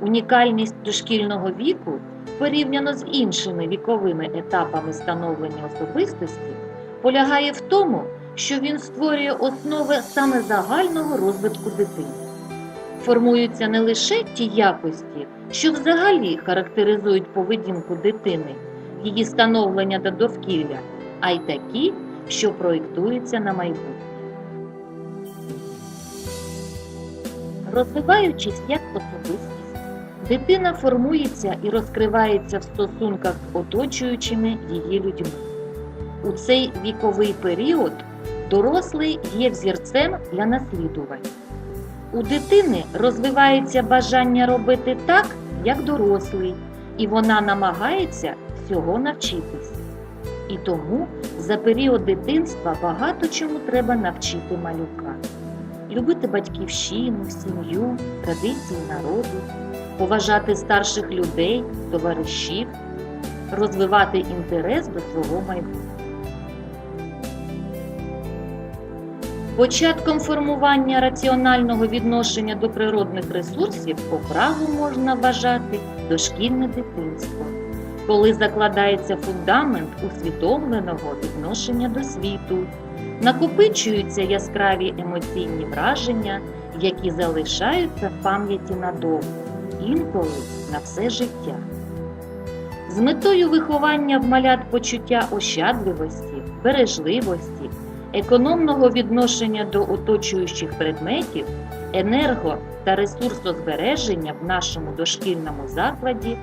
Унікальність дошкільного віку порівняно з іншими віковими етапами становлення особистості полягає в тому, що він створює основи саме загального розвитку дитини. Формуються не лише ті якості, що взагалі характеризують поведінку дитини, її становлення до довкілля, а й такі, що проєктуються на майбутнє. Розвиваючись як особистість, дитина формується і розкривається в стосунках з оточуючими її людьми. У цей віковий період дорослий є взірцем для наслідування. У дитини розвивається бажання робити так, як дорослий, і вона намагається всього навчитися. І тому за період дитинства багато чому треба навчити малюка. Любити батьківщину, сім'ю, традиції народу, поважати старших людей, товаришів, розвивати інтерес до свого майбутнього. Початком формування раціонального відношення до природних ресурсів по праву можна вважати дошкільне дитинство, коли закладається фундамент усвідомленого відношення до світу, накопичуються яскраві емоційні враження, які залишаються в пам'яті надовго, інколи на все життя. З метою виховання в малят почуття ощадливості, бережливості, економного відношення до оточуючих предметів, енерго та ресурсозбереження в нашому дошкільному закладі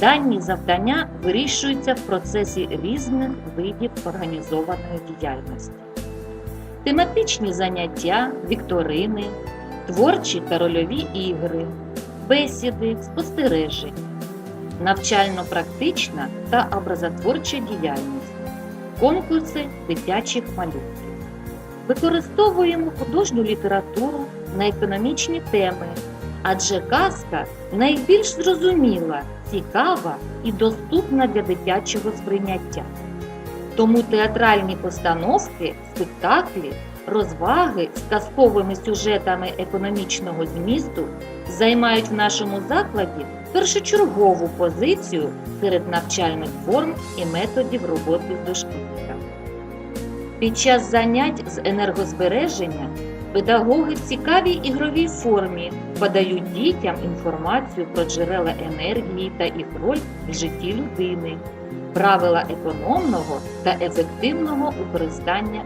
дані завдання вирішуються в процесі різних видів організованої діяльності. Тематичні заняття, вікторини, творчі та рольові ігри, бесіди, спостереження, навчально-практична та образотворча діяльність, конкурси дитячих малюнків. Використовуємо художню літературу на економічні теми, адже казка найбільш зрозуміла, цікава і доступна для дитячого сприйняття. Тому театральні постановки, спектаклі, розваги з казковими сюжетами економічного змісту займають в нашому закладі першочергову позицію серед навчальних форм і методів роботи з дошкільниками. Під час занять з енергозбереження педагоги в цікавій ігровій формі подають дітям інформацію про джерела енергії та їх роль в житті людини, правила економного та ефективного використання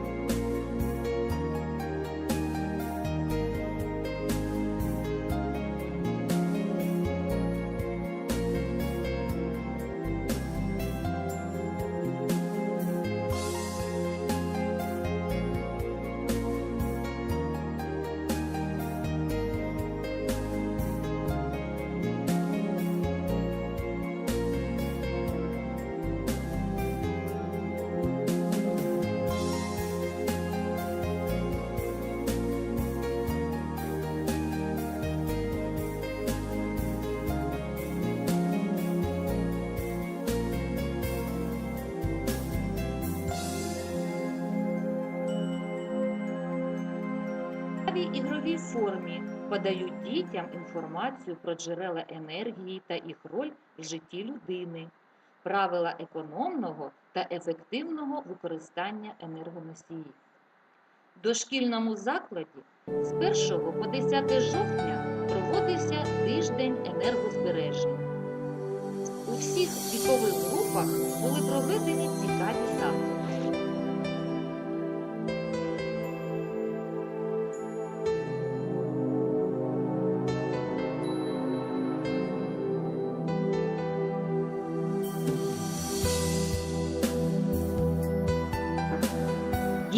ігровій формі подають дітям інформацію про джерела енергії та їх роль в житті людини, правила економного та ефективного використання енергоносіїв. Дошкільному закладі з 1 по 10 жовтня проводився тиждень енергозбереження. У всіх вікових групах були проведені цікаві заходи.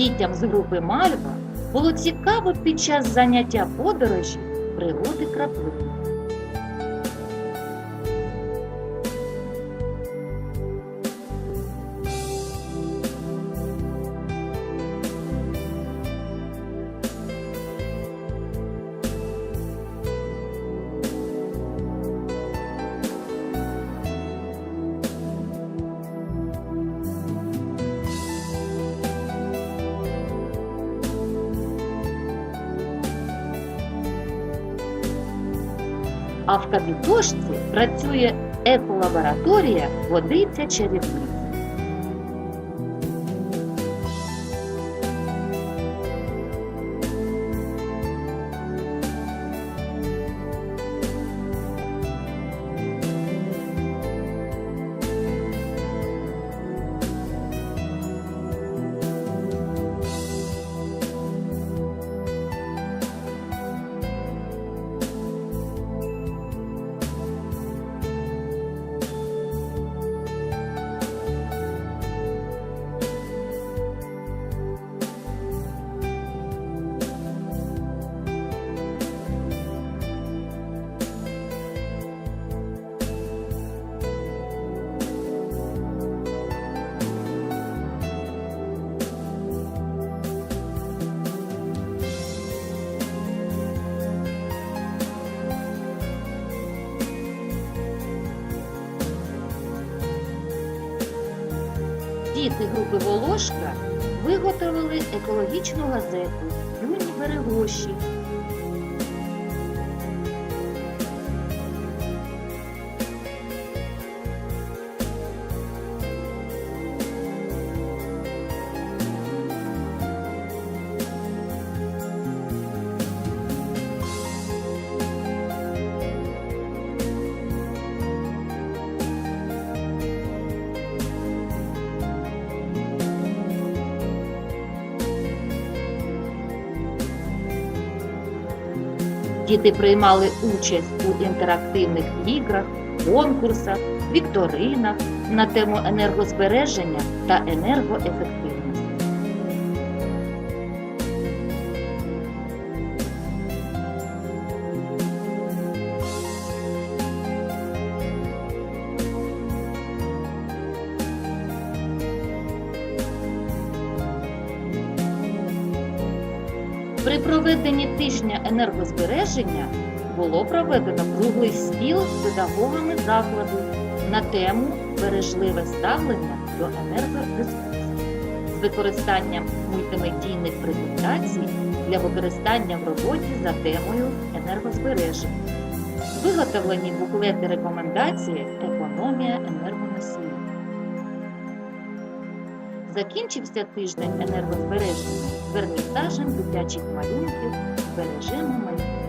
Дітям з групи Мальва було цікаво під час заняття подорожі пригоди краплини. А в капітошці працює еколабораторія Водиця чарівниця. Діти групи Волошка виготовили екологічну газету Юні берегощі. Діти приймали участь у інтерактивних іграх, конкурсах, вікторинах на тему енергозбереження та енергоефективності. При проведенні тижня енергозбереження було проведено круглий стіл з педагогами закладу на тему бережливе ставлення до енергоресурсів з використанням мультимедійних презентацій для використання в роботі за темою енергозбереження. Виготовлені буклети рекомендації економія енергоносіїв. Закінчився тиждень енергозбереження вернісажем дитячих малюнків «Збережемо майбутнє».